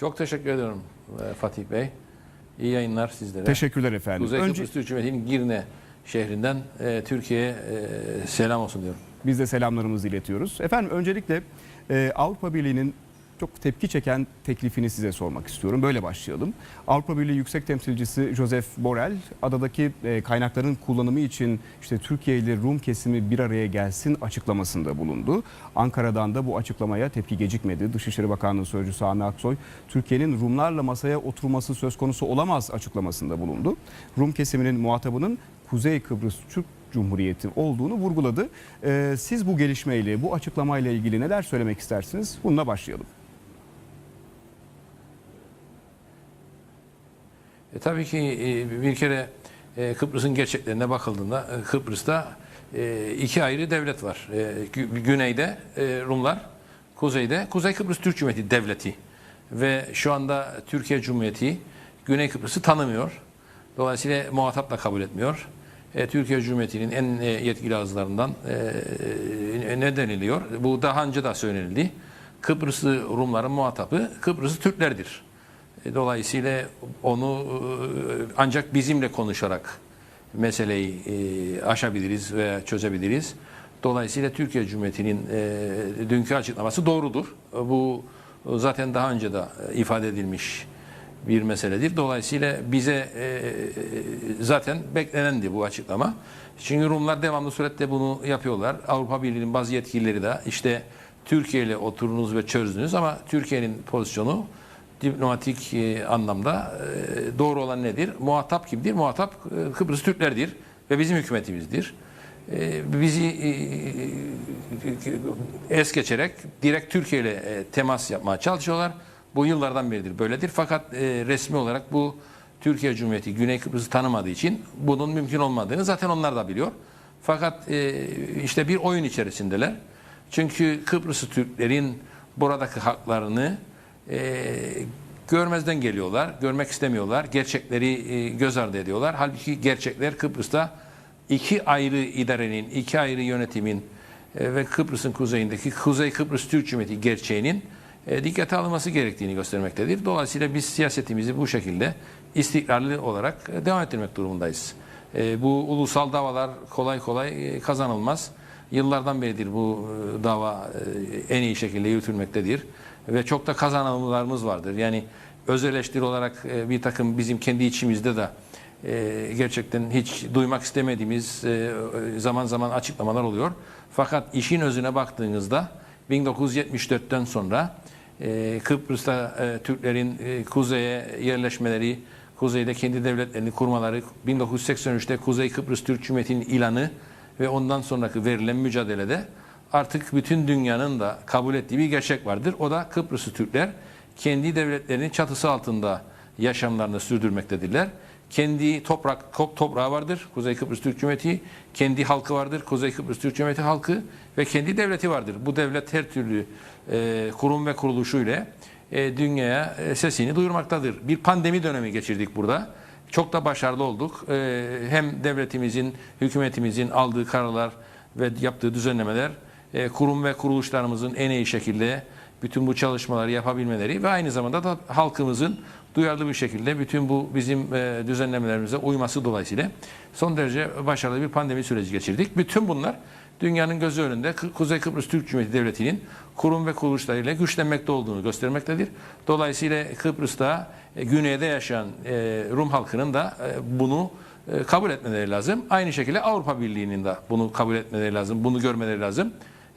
Çok teşekkür ediyorum e, Fatih Bey. İyi yayınlar sizlere. Teşekkürler efendim. Kuzey Önce Kıbrıs Türk Cumhuriyeti'nin Girne şehrinden e, Türkiye'ye e, selam olsun diyorum. biz de selamlarımızı iletiyoruz. Efendim öncelikle e, Avrupa Birliği'nin çok tepki çeken teklifini size sormak istiyorum. Böyle başlayalım. Avrupa Birliği Yüksek Temsilcisi Joseph Borrell adadaki e, kaynakların kullanımı için işte Türkiye ile Rum kesimi bir araya gelsin açıklamasında bulundu. Ankara'dan da bu açıklamaya tepki gecikmedi. Dışişleri Bakanlığı Sözcüsü Sami Aksoy Türkiye'nin Rumlarla masaya oturması söz konusu olamaz açıklamasında bulundu. Rum kesiminin muhatabının Kuzey Kıbrıs Türk Cumhuriyeti olduğunu vurguladı. Ee, siz bu gelişmeyle, bu açıklamayla ilgili neler söylemek istersiniz? Bununla başlayalım. E, tabii ki e, bir kere e, Kıbrıs'ın gerçeklerine bakıldığında e, Kıbrıs'ta e, iki ayrı devlet var. E, gü- güneyde e, Rumlar, kuzeyde Kuzey Kıbrıs Türk Cumhuriyeti Devleti ve şu anda Türkiye Cumhuriyeti Güney Kıbrıs'ı tanımıyor. Dolayısıyla muhatap da kabul etmiyor. E, Türkiye Cumhuriyeti'nin en e, yetkili ağızlarından e, ne deniliyor? Bu daha önce de söylenildi. Kıbrıslı Rumların muhatabı Kıbrıslı Türklerdir. E, Dolayısıyla onu e, ancak bizimle konuşarak meseleyi e, aşabiliriz veya çözebiliriz. Dolayısıyla Türkiye Cumhuriyeti'nin dünkü açıklaması doğrudur. Bu zaten daha önce de ifade edilmiş bir meseledir. Dolayısıyla bize zaten beklenendi bu açıklama. Çünkü Rumlar devamlı surette bunu yapıyorlar. Avrupa Birliği'nin bazı yetkilileri de işte Türkiye ile oturunuz ve çözdünüz ama Türkiye'nin pozisyonu diplomatik e, anlamda e, doğru olan nedir? Muhatap kimdir? Muhatap e, Kıbrıs Türklerdir ve bizim hükümetimizdir. Bizi es geçerek direkt Türkiye ile temas yapmaya çalışıyorlar. Bu yıllardan beridir böyledir. Fakat resmi olarak bu Türkiye Cumhuriyeti Güney Kıbrıs'ı tanımadığı için bunun mümkün olmadığını zaten onlar da biliyor. Fakat işte bir oyun içerisindeler. Çünkü Kıbrıslı Türklerin buradaki haklarını e, görmezden geliyorlar, görmek istemiyorlar, gerçekleri e, göz ardı ediyorlar. Halbuki gerçekler Kıbrıs'ta iki ayrı idarenin, iki ayrı yönetimin e, ve Kıbrıs'ın kuzeyindeki Kuzey Kıbrıs Türk Cumhuriyeti gerçeğinin e, dikkate alınması gerektiğini göstermektedir. Dolayısıyla biz siyasetimizi bu şekilde istikrarlı olarak e, devam ettirmek durumundayız. E, bu ulusal davalar kolay kolay e, kazanılmaz. Yıllardan beridir bu e, dava en iyi şekilde yürütülmektedir ve çok da kazanımlarımız vardır. Yani öz eleştiri olarak e, bir takım bizim kendi içimizde de e, gerçekten hiç duymak istemediğimiz e, zaman zaman açıklamalar oluyor. Fakat işin özüne baktığınızda 1974'ten sonra Kıbrıs'ta Türklerin kuzeye yerleşmeleri, kuzeyde kendi devletlerini kurmaları, 1983'te Kuzey Kıbrıs Türk Cumhuriyeti'nin ilanı ve ondan sonraki verilen mücadelede artık bütün dünyanın da kabul ettiği bir gerçek vardır. O da Kıbrıslı Türkler kendi devletlerinin çatısı altında yaşamlarını sürdürmektedirler. Kendi toprak top, toprağı vardır. Kuzey Kıbrıs Türk Cumhuriyeti kendi halkı vardır. Kuzey Kıbrıs Türk Cumhuriyeti halkı ve kendi devleti vardır. Bu devlet her türlü e, kurum ve kuruluşuyla e, dünyaya e, sesini duyurmaktadır. Bir pandemi dönemi geçirdik burada. Çok da başarılı olduk. E, hem devletimizin, hükümetimizin aldığı kararlar ve yaptığı düzenlemeler e, kurum ve kuruluşlarımızın en iyi şekilde bütün bu çalışmaları yapabilmeleri ve aynı zamanda da halkımızın duyarlı bir şekilde bütün bu bizim e, düzenlemelerimize uyması dolayısıyla son derece başarılı bir pandemi süreci geçirdik. Bütün bunlar dünyanın gözü önünde Kuzey Kıbrıs Türk Cumhuriyeti Devleti'nin kurum ve kuruluşlarıyla güçlenmekte olduğunu göstermektedir. Dolayısıyla Kıbrıs'ta e, güneyde yaşayan Rum halkının da bunu kabul etmeleri lazım. Aynı şekilde Avrupa Birliği'nin de bunu kabul etmeleri lazım, bunu görmeleri lazım.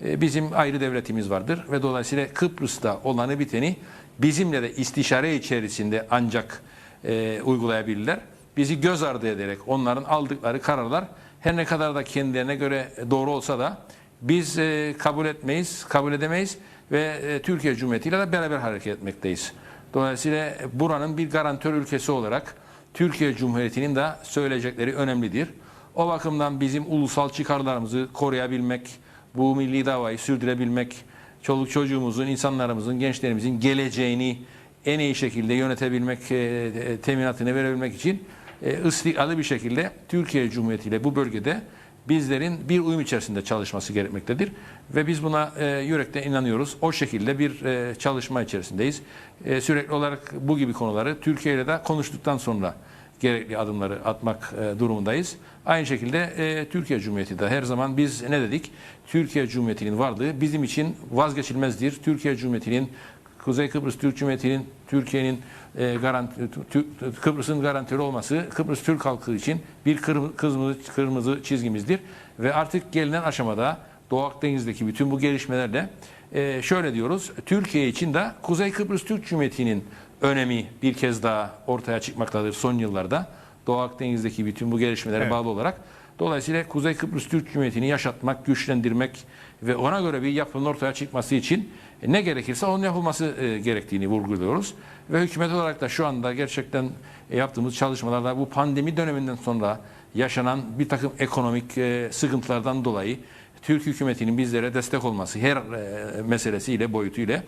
E, Bizim ayrı devletimiz vardır ve dolayısıyla Kıbrıs'ta olanı biteni bizimle de istişare içerisinde ancak e, uygulayabilirler. Bizi göz ardı ederek onların aldıkları kararlar her ne kadar da kendilerine göre doğru olsa da biz e, kabul etmeyiz, kabul edemeyiz ve e, Türkiye Cumhuriyeti ile de beraber hareket etmekteyiz. Dolayısıyla buranın bir garantör ülkesi olarak Türkiye Cumhuriyeti'nin de söyleyecekleri önemlidir. O bakımdan bizim ulusal çıkarlarımızı koruyabilmek, bu milli davayı sürdürebilmek, çoluk çocuğumuzun, insanlarımızın, gençlerimizin geleceğini en iyi şekilde yönetebilmek, e, e, teminatını verebilmek için e, istikrarlı bir şekilde Türkiye Cumhuriyeti ile bu bölgede bizlerin bir uyum içerisinde çalışması gerekmektedir. Ve biz buna e, yürekten inanıyoruz. O şekilde bir e, çalışma içerisindeyiz. E, sürekli olarak bu gibi konuları Türkiye ile de konuştuktan sonra gerekli adımları atmak e, durumundayız. Aynı şekilde e, Türkiye Cumhuriyeti de her zaman biz ne dedik? Türkiye Cumhuriyeti'nin varlığı bizim için vazgeçilmezdir. Türkiye Cumhuriyeti'nin Kuzey Kıbrıs Türk Cumhuriyeti'nin Türkiye'nin e, garanti, Kıbrıs'ın garantörü olması Kıbrıs Türk halkı için bir kırmızı, kırmızı çizgimizdir. Ve artık gelinen aşamada Doğu Akdeniz'deki bütün bu gelişmelerle e, şöyle diyoruz. Türkiye için de Kuzey Kıbrıs Türk Cumhuriyeti'nin önemi bir kez daha ortaya çıkmaktadır son yıllarda. Doğu Akdeniz'deki bütün bu gelişmelere Evet. bağlı olarak. Dolayısıyla Kuzey Kıbrıs Türk Cumhuriyeti'ni yaşatmak, güçlendirmek ve ona göre bir yapının ortaya çıkması için ne gerekirse onun yapılması e, gerektiğini vurguluyoruz. Ve hükümet olarak da şu anda gerçekten e, yaptığımız çalışmalarda bu pandemi döneminden sonra yaşanan bir takım ekonomik e, sıkıntılardan dolayı Türk hükümetinin bizlere destek olması her e, meselesiyle, boyutuyla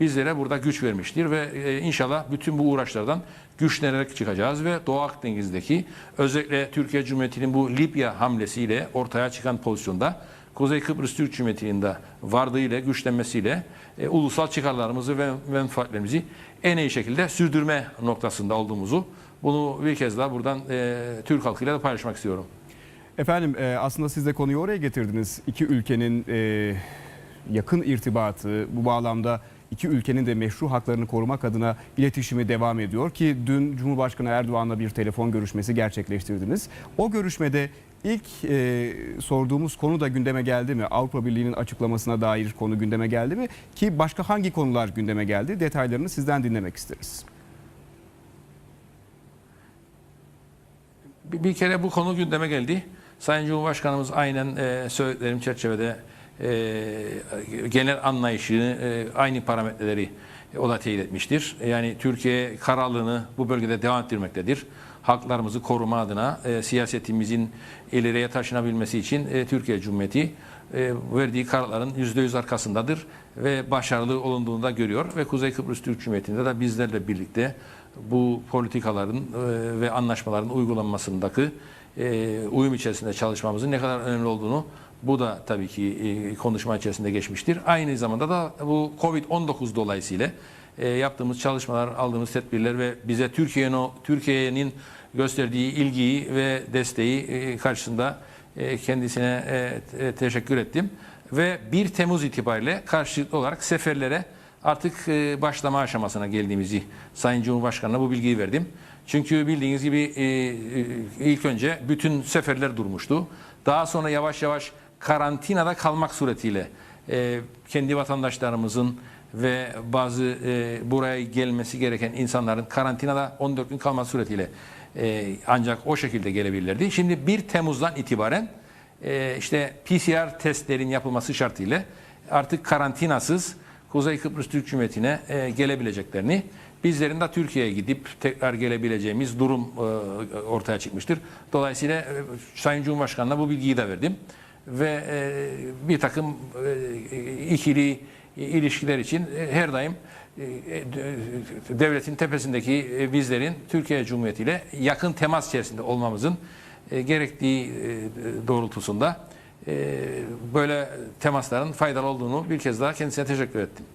bizlere burada güç vermiştir ve e, inşallah bütün bu uğraşlardan güçlenerek çıkacağız ve Doğu Akdeniz'deki özellikle Türkiye Cumhuriyeti'nin bu Libya hamlesiyle ortaya çıkan pozisyonda Kuzey Kıbrıs Türk Cumhuriyeti'nin de vardığıyla, güçlenmesiyle e, ulusal çıkarlarımızı ve menfaatlerimizi en iyi şekilde sürdürme noktasında olduğumuzu bunu bir kez daha buradan e, Türk halkıyla da paylaşmak istiyorum. Efendim e, aslında siz de konuyu oraya getirdiniz. İki ülkenin e, yakın irtibatı bu bağlamda iki ülkenin de meşru haklarını korumak adına iletişimi devam ediyor ki dün Cumhurbaşkanı Erdoğan'la bir telefon görüşmesi gerçekleştirdiniz. O görüşmede ilk e, sorduğumuz konu da gündeme geldi mi? Avrupa Birliği'nin açıklamasına dair konu gündeme geldi mi? Ki başka hangi konular gündeme geldi? Detaylarını sizden dinlemek isteriz. Bir, kere bu konu gündeme geldi. Sayın Cumhurbaşkanımız aynen e, söylediklerim çerçevede e, genel anlayışını, e, aynı parametreleri o da teyit etmiştir. Yani Türkiye kararlılığını bu bölgede devam ettirmektedir. Haklarımızı koruma adına e, siyasetimizin ileriye taşınabilmesi için e, Türkiye Cumhuriyeti e, verdiği kararların %100 arkasındadır ve başarılı olunduğunu da görüyor ve Kuzey Kıbrıs Türk Cumhuriyeti'nde de bizlerle birlikte bu politikaların e, ve anlaşmaların uygulanmasındaki e, uyum içerisinde çalışmamızın ne kadar önemli olduğunu bu da tabii ki e, konuşma içerisinde geçmiştir. Aynı zamanda da bu Covid-19 dolayısıyla yaptığımız çalışmalar, aldığımız tedbirler ve bize Türkiye'nin Türkiye'nin gösterdiği ilgiyi ve desteği karşısında kendisine te- teşekkür ettim. Ve 1 Temmuz itibariyle karşılıklı olarak seferlere artık e, başlama aşamasına geldiğimizi Sayın Cumhurbaşkanı'na bu bilgiyi verdim. Çünkü bildiğiniz gibi e, e, ilk önce bütün seferler durmuştu. Daha sonra yavaş yavaş karantinada kalmak suretiyle kendi vatandaşlarımızın ve bazı buraya gelmesi gereken insanların karantinada 14 gün kalması suretiyle ancak o şekilde gelebilirlerdi. Şimdi 1 Temmuz'dan itibaren işte PCR testlerin yapılması şartıyla artık karantinasız Kuzey Kıbrıs Türk Cumhuriyeti'ne e, gelebileceklerini, bizlerin de Türkiye'ye gidip tekrar gelebileceğimiz durum e, ortaya çıkmıştır. Dolayısıyla e, Sayın Cumhurbaşkanı'na bu bilgiyi de verdim ve e, bir takım e, ikili ilişkiler için e, her daim e, e, devletin tepesindeki e, bizlerin Türkiye Cumhuriyeti ile yakın temas içerisinde olmamızın gerektiği doğrultusunda böyle temasların faydalı olduğunu bir kez daha kendisine teşekkür ettim.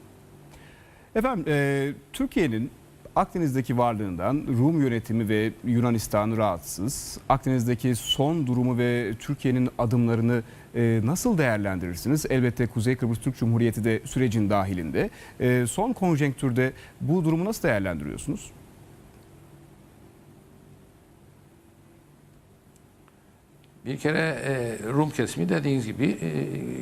Efendim e, Türkiye'nin Akdeniz'deki varlığından Rum yönetimi ve Yunanistan rahatsız. Akdeniz'deki son durumu ve Türkiye'nin adımlarını e, nasıl değerlendirirsiniz? Elbette Kuzey Kıbrıs Türk Cumhuriyeti de sürecin dahilinde. E, son konjonktürde bu durumu nasıl değerlendiriyorsunuz? Bir kere e, Rum kesimi dediğiniz gibi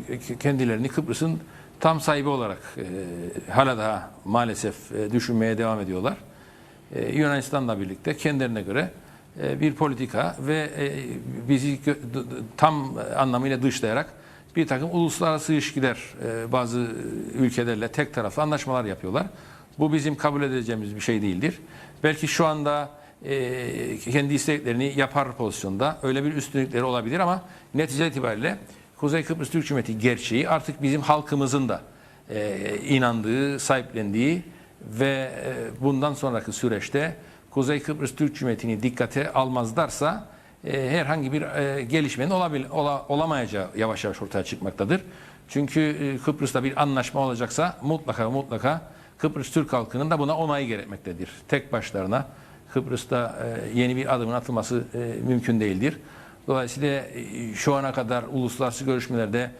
e, kendilerini Kıbrıs'ın tam sahibi olarak e, hala daha maalesef e, düşünmeye devam ediyorlar. E, Yunanistan'la birlikte kendilerine göre e, bir politika ve e, bizi tam anlamıyla dışlayarak bir takım uluslararası ilişkiler e, bazı ülkelerle tek taraflı anlaşmalar yapıyorlar. Bu bizim kabul edeceğimiz bir şey değildir. Belki şu anda e, kendi isteklerini yapar pozisyonda öyle bir üstünlükleri olabilir ama netice itibariyle Kuzey Kıbrıs Türk Cumhuriyeti gerçeği artık bizim halkımızın da e, inandığı, sahiplendiği ve e, bundan sonraki süreçte Kuzey Kıbrıs Türk Cumhuriyeti'ni dikkate almazlarsa e, herhangi bir e, gelişmenin olabil, ola- olamayacağı yavaş yavaş ortaya çıkmaktadır. Çünkü e, Kıbrıs'ta bir anlaşma olacaksa mutlaka mutlaka Kıbrıs Türk halkının da buna onayı gerekmektedir. Tek başlarına Kıbrıs'ta e, yeni bir adımın atılması e, mümkün değildir. Dolayısıyla e, şu ana kadar uluslararası görüşmelerde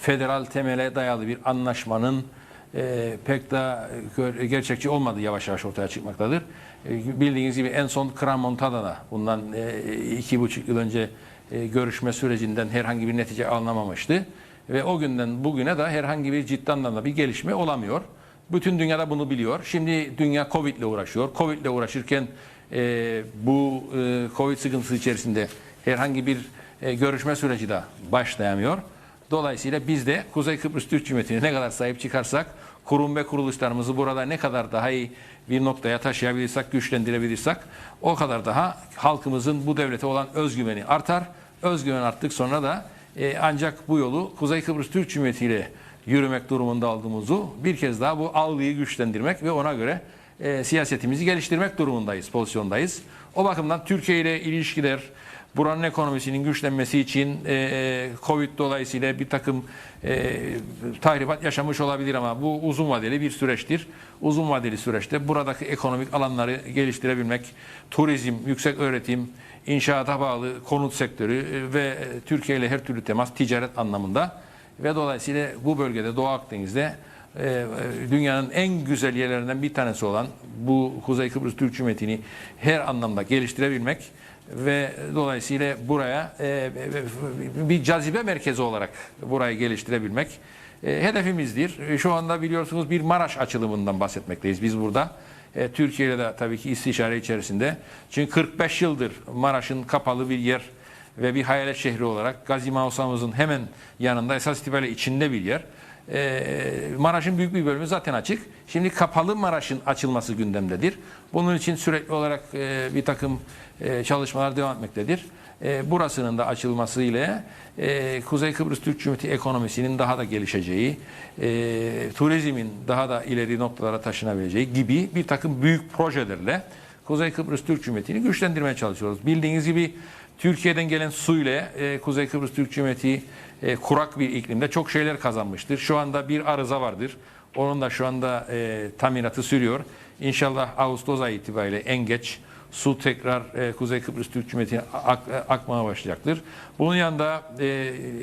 federal temele dayalı bir anlaşmanın pek gör- gerçekçi olmadığı yavaş yavaş ortaya çıkmaktadır. Bildiğiniz gibi en son Crans-Montana'da bundan iki buçuk yıl önce görüşme sürecinden herhangi bir netice alınamamıştı. Ve o günden bugüne de herhangi bir ciddi anlamda bir gelişme olamıyor. Bütün dünyada bunu biliyor. Şimdi dünya Covid ile uğraşıyor. Covid ile uğraşırken e, bu e, Covid sıkıntısı içerisinde herhangi bir e, görüşme süreci de başlayamıyor. Dolayısıyla biz de Kuzey Kıbrıs Türk Cumhuriyeti'ne ne kadar sahip çıkarsak, kurum ve kuruluşlarımızı burada ne kadar daha iyi bir noktaya taşıyabilirsek, güçlendirebilirsek o kadar daha halkımızın bu devlete olan özgüveni artar. Özgüven arttık sonra da e, ancak bu yolu Kuzey Kıbrıs Türk Cumhuriyeti ile yürümek durumunda olduğumuzu bir kez daha bu algıyı güçlendirmek ve ona göre e, siyasetimizi geliştirmek durumundayız, pozisyondayız. O bakımdan Türkiye ile ilişkiler, buranın ekonomisinin güçlenmesi için e, Covid dolayısıyla bir takım e, tahribat yaşamış olabilir ama bu uzun vadeli bir süreçtir. Uzun vadeli süreçte buradaki ekonomik alanları geliştirebilmek, turizm, yüksek öğretim, inşaata bağlı konut sektörü e, ve Türkiye ile her türlü temas ticaret anlamında ve dolayısıyla bu bölgede Doğu Akdeniz'de e, e, dünyanın en güzel yerlerinden bir tanesi olan bu Kuzey Kıbrıs Türk Cumhuriyeti'ni her anlamda geliştirebilmek ve dolayısıyla buraya e, bir cazibe merkezi olarak burayı geliştirebilmek hedefimizdir. Şu anda biliyorsunuz bir Maraş açılımından bahsetmekteyiz biz burada. Türkiye ile de tabii ki istişare içerisinde. Çünkü 45 yıldır Maraş'ın kapalı bir yer ve bir hayalet şehri olarak Gazi Mausamızın hemen yanında esas itibariyle içinde bir yer. Ee, Maraş'ın büyük bir bölümü zaten açık. Şimdi kapalı Maraş'ın açılması gündemdedir. Bunun için sürekli olarak e, bir takım e, çalışmalar devam etmektedir. E, burasının da açılması ile Kuzey Kıbrıs Türk Cumhuriyeti ekonomisinin daha da gelişeceği, turizmin daha da ileri noktalara taşınabileceği gibi bir takım büyük projelerle Kuzey Kıbrıs Türk Cumhuriyeti'ni güçlendirmeye çalışıyoruz. Bildiğiniz gibi Türkiye'den gelen su ile e, Kuzey Kıbrıs Türk Cumhuriyeti e, kurak bir iklimde çok şeyler kazanmıştır. Şu anda bir arıza vardır. Onun da şu anda e, tamiratı sürüyor. İnşallah Ağustos ayı itibariyle en geç su tekrar e, Kuzey Kıbrıs Türk Cumhuriyeti'ne ak- e, akmaya başlayacaktır. Bunun yanında e,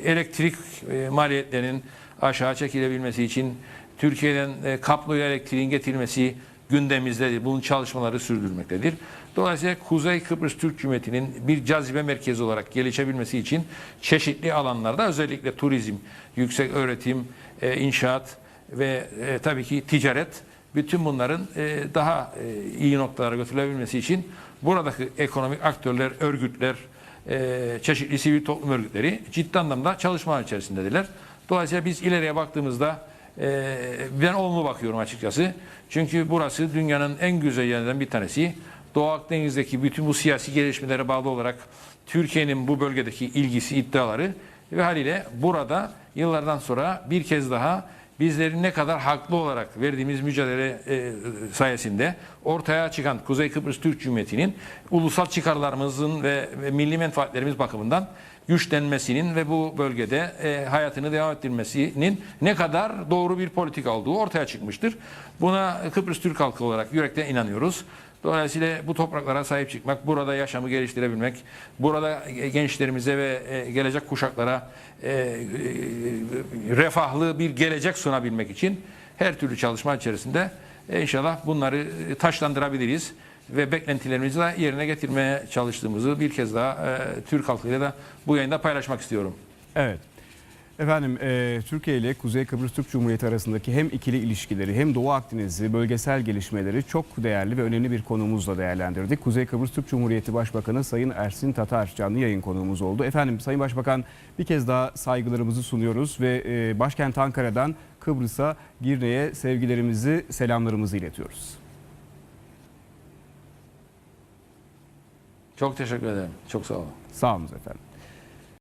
elektrik e, maliyetlerinin aşağı çekilebilmesi için Türkiye'den e, kabloya elektriğin getirilmesi gündemimizdedir. Bunun çalışmaları sürdürülmektedir. Dolayısıyla Kuzey Kıbrıs Türk Cumhuriyeti'nin bir cazibe merkezi olarak gelişebilmesi için çeşitli alanlarda özellikle turizm, yüksek öğretim, e, inşaat ve e, tabii ki ticaret bütün bunların e, daha iyi noktalara götürülebilmesi için buradaki ekonomik aktörler, örgütler, çeşitli sivil toplum örgütleri ciddi anlamda çalışma içerisindedirler. Dolayısıyla biz ileriye baktığımızda ben olumlu bakıyorum açıkçası. Çünkü burası dünyanın en güzel yerlerinden bir tanesi. Doğu Akdeniz'deki bütün bu siyasi gelişmelere bağlı olarak Türkiye'nin bu bölgedeki ilgisi, iddiaları ve haliyle burada yıllardan sonra bir kez daha bizlerin ne kadar haklı olarak verdiğimiz mücadele e, sayesinde ortaya çıkan Kuzey Kıbrıs Türk Cumhuriyeti'nin ulusal çıkarlarımızın ve, ve milli menfaatlerimiz bakımından güçlenmesinin ve bu bölgede e, hayatını devam ettirmesinin ne kadar doğru bir politika olduğu ortaya çıkmıştır. Buna Kıbrıs Türk halkı olarak yürekten inanıyoruz. Dolayısıyla bu topraklara sahip çıkmak, burada yaşamı geliştirebilmek, burada gençlerimize ve e, gelecek kuşaklara e, e, refahlı bir gelecek sunabilmek için her türlü çalışma içerisinde inşallah bunları taşlandırabiliriz ve beklentilerimizi de yerine getirmeye çalıştığımızı bir kez daha e, Türk halkıyla da bu yayında paylaşmak istiyorum. Evet. Efendim e, Türkiye ile Kuzey Kıbrıs Türk Cumhuriyeti arasındaki hem ikili ilişkileri hem Doğu Akdeniz'i bölgesel gelişmeleri çok değerli ve önemli bir konuğumuzla değerlendirdik. Kuzey Kıbrıs Türk Cumhuriyeti Başbakanı Sayın Ersin Tatar canlı yayın konuğumuz oldu. Efendim Sayın Başbakan bir kez daha saygılarımızı sunuyoruz ve e, başkent Ankara'dan Kıbrıs'a Girne'ye sevgilerimizi, selamlarımızı iletiyoruz. Çok teşekkür ederim. Çok sağ olun. Sağ olun efendim.